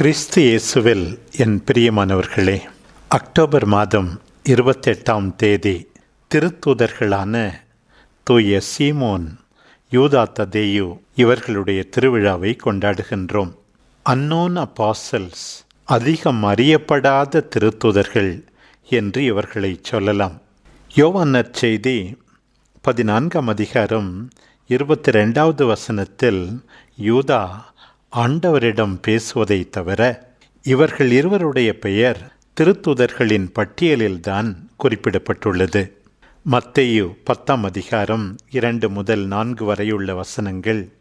கிறிஸ்து இயேசுவில் என் பிரியமானவர்களே அக்டோபர் மாதம் இருபத்தெட்டாம் தேதி திருத்தூதர்களான தூய சீமோன் யூதா ததேயு இவர்களுடைய திருவிழாவை கொண்டாடுகின்றோம். அன்னோன் அப்பாசல்ஸ் அதிகம் அறியப்படாத திருத்தூதர்கள் என்று இவர்களை சொல்லலாம். யோவான் செய்தி பதினான்காம் அதிகாரம் இருபத்தி ரெண்டாவது வசனத்தில் யூதா ஆண்டவரிடம் பேசுவதை தவிர இவர்கள் இருவருடைய பெயர் திருத்துதர்களின் பட்டியலில்தான் குறிப்பிடப்பட்டுள்ளது. மத்தேயு பத்தாம் அதிகாரம் இரண்டு முதல் நான்கு வரையுள்ள வசனங்கள்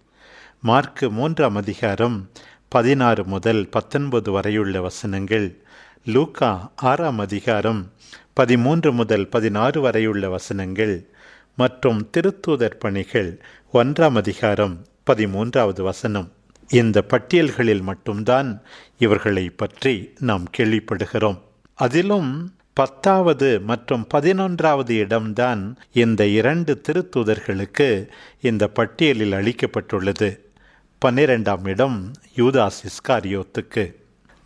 மார்க்கு மூன்றாம் அதிகாரம் பதினாறு முதல் பத்தொன்பது வரையுள்ள வசனங்கள் லூக்கா ஆறாம் அதிகாரம் பதிமூன்று முதல் பதினாறு வரையுள்ள வசனங்கள் மற்றும் திருத்தூதர் பணிகள் ஒன்றாம் அதிகாரம் பதிமூன்றாவது வசனம். இந்த பட்டியல்களில் மட்டும்தான் இவர்களை பற்றி நாம் கேள்விப்படுகிறோம். அதிலும் பத்தாவது மற்றும் பதினொன்றாவது இடம்தான் இந்த இரண்டு திருத்தூதர்களுக்கு இந்த பட்டியலில் அளிக்கப்பட்டுள்ளது. பன்னிரெண்டாம் இடம் யூதாஸ் இஸ்காரியோத்துக்கு.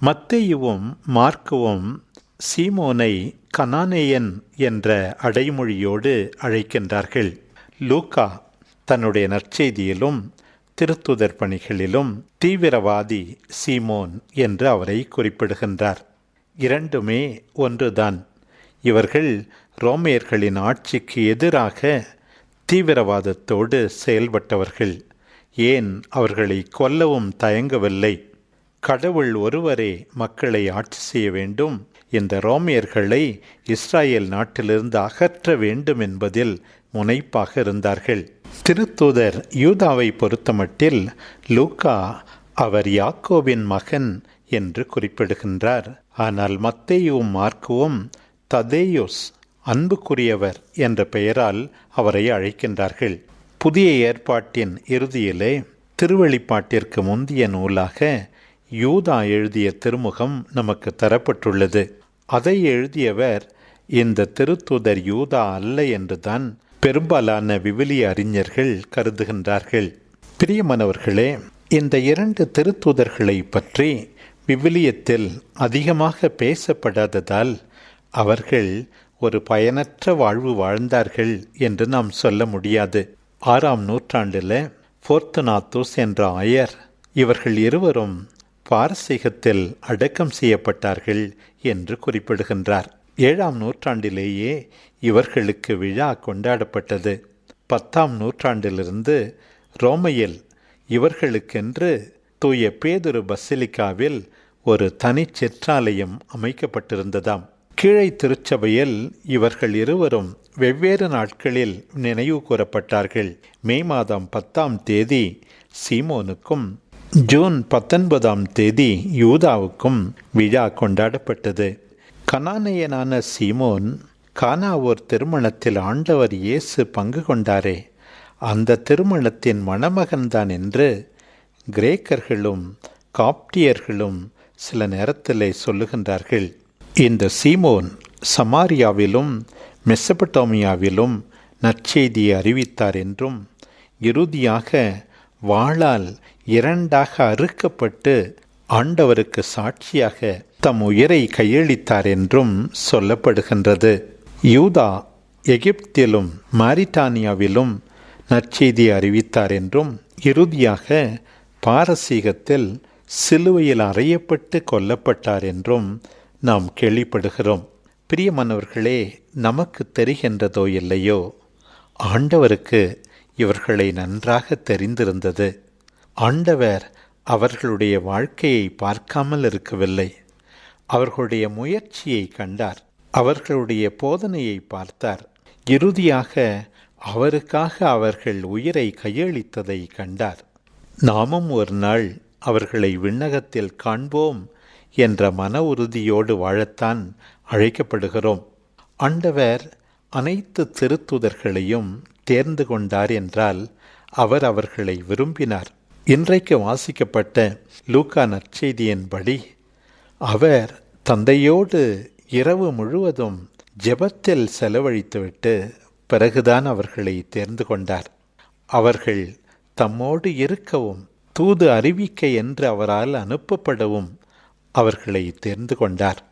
மத்தேயுவும் மார்க்குவும் சீமோனை கனானேயன் என்ற அடைமொழியோடு அழைக்கின்றார்கள். லூக்கா தன்னுடைய நற்செய்தியிலும் திருத்துதர் பணிகளிலும் தீவிரவாதி சீமோன் என்று அவரை குறிப்பிடுகின்றார். இரண்டுமே ஒன்றுதான். இவர்கள் ரோமியர்களின் ஆட்சிக்கு எதிராக தீவிரவாதத்தோடு செயல்பட்டவர்கள். ஏன் அவர்களை கொல்லவும் தயங்கவில்லை? கடவுள் ஒருவரே மக்களை ஆட்சி செய்ய வேண்டும். இந்த ரோமியர்களை இஸ்ராயேல் நாட்டிலிருந்து அகற்ற வேண்டும் என்பதில் முனைப்பாக இருந்தார்கள். திருத்தூதர் யூதாவை பொறுத்தமட்டில் லூக்கா அவர் யாக்கோவின் மகன் என்று குறிப்பிடுகின்றார். ஆனால் மத்தேயும் மார்க்குவும் ததேயோஸ் அன்புக்குரியவர் என்ற பெயரால் அவரை அழைக்கின்றார்கள். புதிய ஏற்பாட்டின் இறுதியிலே திருவெளிப்பாட்டிற்கு முந்திய நூலாக யூதா எழுதிய திருமுகம் நமக்கு தரப்பட்டுள்ளது. அதை எழுதியவர் இந்த திருத்தூதர் யூதா அல்ல என்றுதான் பெரும்பாலான விவிலிய அறிஞர்கள் கருதுகின்றார்கள். பிரியமானவர்களே இந்த இரண்டு திருத்தூதர்களை பற்றி விவிலியத்தில் அதிகமாக பேசப்படாததால் அவர்கள் ஒரு பயனற்ற வாழ்வு வாழ்ந்தார்கள் என்று நாம் சொல்ல முடியாது. ஆறாம் நூற்றாண்டில் ஃபோர்த்துனாத்தூஸ் என்ற ஆயர் இவர்கள் இருவரும் பாரசீகத்தில் அடக்கம் செய்யப்பட்டார்கள் என்று குறிப்பிடுகின்றார். ஏழாம் நூற்றாண்டிலேயே இவர்களுக்கு விழா கொண்டாடப்பட்டது. பத்தாம் நூற்றாண்டிலிருந்து ரோமையில் இவர்களுக்கென்று தூய பேதுரு பசிலிக்காவில் ஒரு தனி சிற்றாலயம் அமைக்கப்பட்டிருந்ததாம். கீழை திருச்சபையில் இவர்கள் இருவரும் வெவ்வேறு நாட்களில் நினைவு கூறப்பட்டார்கள். மே மாதம் பத்தாம் தேதி சீமோனுக்கும் ஜூன் பத்தொன்பதாம் தேதி யூதாவுக்கும் விழா கொண்டாடப்பட்டது. கனானையனான சீமோன் கானா ஓர் திருமணத்தில் ஆண்டவர் இயேசு பங்கு கொண்டாரே. அந்த திருமணத்தின் மணமகன்தான் என்று கிரேக்கர்களும் காப்டியர்களும் சில நேரத்தில் சொல்லுகின்றார்கள். இந்த சீமோன் சமாரியாவிலும் மெசபட்டோமியாவிலும் நற்செய்தியை அறிவித்தார் என்றும் இறுதியாக வாளால் இரண்டாக அறுக்கப்பட்டு ஆண்டவருக்கு சாட்சியாக தம் உயிரை கையளித்தார் என்றும் சொல்லப்படுகின்றது. யூதா எகிப்திலும் மாரிட்டானியாவிலும் நற்செய்தி அறிவித்தார் என்றும் இறுதியாக பாரசீகத்தில் சிலுவையில் அறையப்பட்டு கொல்லப்பட்டார் என்றும் நாம் கேள்விப்படுகிறோம். பிரியமானவர்களே நமக்கு தெரிகின்றதோ இல்லையோ? ஆண்டவருக்கு இவர்களை நன்றாக தெரிந்திருந்தது. ஆண்டவர் அவர்களுடைய வாழ்க்கையை பார்க்காமல் இருக்கவில்லை. அவர்களுடைய முயற்சியை கண்டார். அவர்களுடைய போதனையை பார்த்தார். இறுதியாக அவருக்காக அவர்கள் உயிரை கையளித்ததை கண்டார். நாமும் ஒரு நாள் அவர்களை விண்ணகத்தில் காண்போம் என்ற மன உறுதியோடு வாழத்தான் அழைக்கப்படுகிறோம். ஆண்டவர் அனைத்து திருத்துதர்களையும் தேர்ந்து கொண்டார் என்றால் அவர் அவர்களை விரும்பினார். இன்றைக்கு வாசிக்கப்பட்ட லூக்கா நற்செய்தியின்படி அவர் தந்தையோடு இரவு முழுவதும் ஜெபத்தில் செலவழித்துவிட்டு பிறகுதான் அவர்களை தேர்ந்து கொண்டார். அவர்கள் தம்மோடு இருக்கவும் தூது அறிவிக்க என்று அவரால் அனுப்பப்படவும் அவர்களை தேர்ந்து கொண்டார்.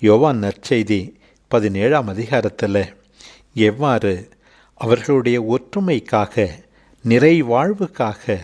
யோவான் நற்செய்தி பதினேழாம் அதிகாரத்தில் எவ்வாறு அவர்களுடைய ஒற்றுமைக்காக நிறைவாழ்வுக்காக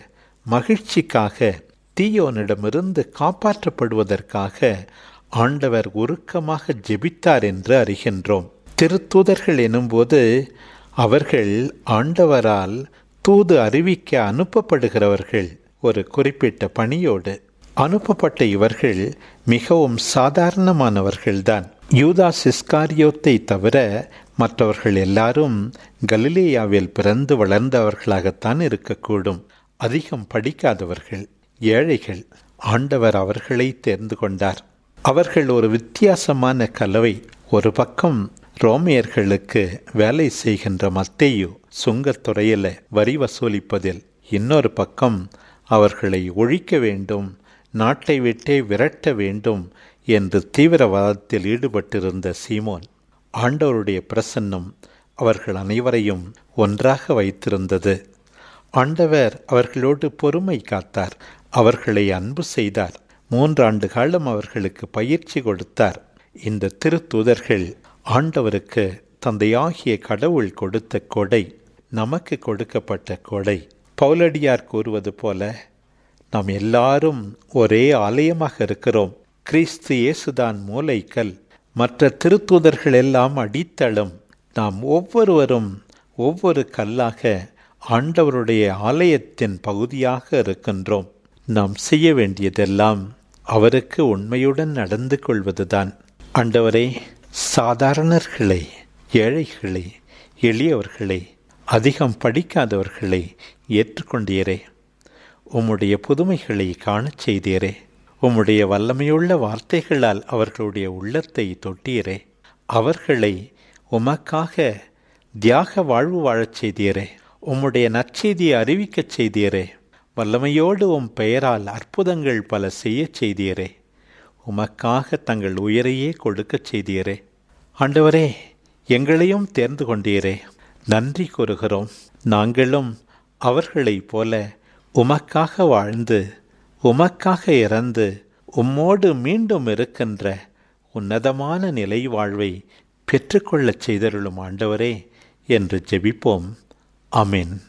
மகிழ்ச்சிக்காக தீயோனிடமிருந்து காப்பாற்றப்படுவதற்காக ஆண்டவர் உருக்கமாக ஜெபித்தார் என்று அறிகின்றோம். திருத்தூதர்கள் எனும்போது அவர்கள் ஆண்டவரால் தூது அறிவிக்க அனுப்பப்படுகிறவர்கள். ஒரு குறிப்பிட்ட பணியோடு அனுப்பப்பட்ட இவர்கள் மிகவும் சாதாரணமானவர்கள்தான். யூதாஸ் இஸ்காரியோத்தை தவிர மற்றவர்கள் எல்லாரும் கலிலேயாவில் பிறந்து வளர்ந்தவர்களாகத்தான் இருக்கக்கூடும். அதிகம் படிக்காதவர்கள். ஏழைகள் ஆண்டவர் அவர்களை தேர்ந்து கொண்டார். அவர்கள் ஒரு வித்தியாசமான கலவை ஒரு பக்கம் ரோமியர்களுக்கு வேலை செய்கின்ற மத்தேயு சுங்கத்துறையில் வரி வசூலிப்பதில் இன்னொரு பக்கம் அவர்களை ஒழிக்க வேண்டும் நாட்டை விட்டே விரட்ட வேண்டும் என்று தீவிரவாதத்தில் ஈடுபட்டிருந்த சீமோன் ஆண்டவருடைய பிரசன்னம் அவர்கள் அனைவரையும் ஒன்றாக வைத்திருந்தது. ஆண்டவர் அவர்களோடு பொறுமை காத்தார். அவர்களை அன்பு செய்தார். மூன்றாண்டு காலம் அவர்களுக்கு பயிற்சி கொடுத்தார். இந்த திருத்தூதர்கள் ஆண்டவருக்கு தந்தையாகிய கடவுள் கொடுத்த கொடை நமக்கு கொடுக்கப்பட்ட கொடை. பவுலடியார் கூறுவது போல நாம் எல்லாரும் ஒரே ஆலயமாக இருக்கிறோம். கிறிஸ்து இயேசுதான் மூளைக்கல் மற்ற திருத்தூதர்கள் எல்லாம் அடித்தளம். நாம் ஒவ்வொருவரும் ஒவ்வொரு கல்லாக ஆண்டவருடைய ஆலயத்தின் பகுதியாக இருக்கின்றோம். நாம் செய்ய வேண்டியதெல்லாம் அவருக்கு உண்மையுடன் நடந்து கொள்வதுதான். ஆண்டவரே சாதாரணர்களை ஏழைகளை எளியவர்களை அதிகம் படிக்காதவர்களை ஏற்றுக்கொண்டீரே. உம்முடைய புதுமைகளை காணச் செய்தீரே. உம்முடைய வல்லமையுள்ள வார்த்தைகளால் அவர்களுடைய உள்ளத்தை தொட்டீரே. அவர்களை உமக்காக தியாக வாழ்வு வாழச் செய்தீரே. உம்முடைய நற்செய்தியை அறிவிக்கச் செய்தீரே. வல்லமையோடு உம் பெயரால் அற்புதங்கள் பல செய்யச் செய்தீரே. உமக்காக தங்கள் உயிரையே கொடுக்கச் செய்தீரே. ஆண்டவரே எங்களையும் தேர்ந்து கொண்டீரே. நன்றி கூறுகிறோம். நாங்களும் அவர்களைப் போல உமக்காக வாழ்ந்து உமக்காக இறந்து உம்மோடு மீண்டும் இருக்கின்ற உன்னதமான நிலை வாழ்வை பெற்றுக்கொள்ளச் செய்தருளும் ஆண்டவரே என்று ஜெபிப்போம். அமீன்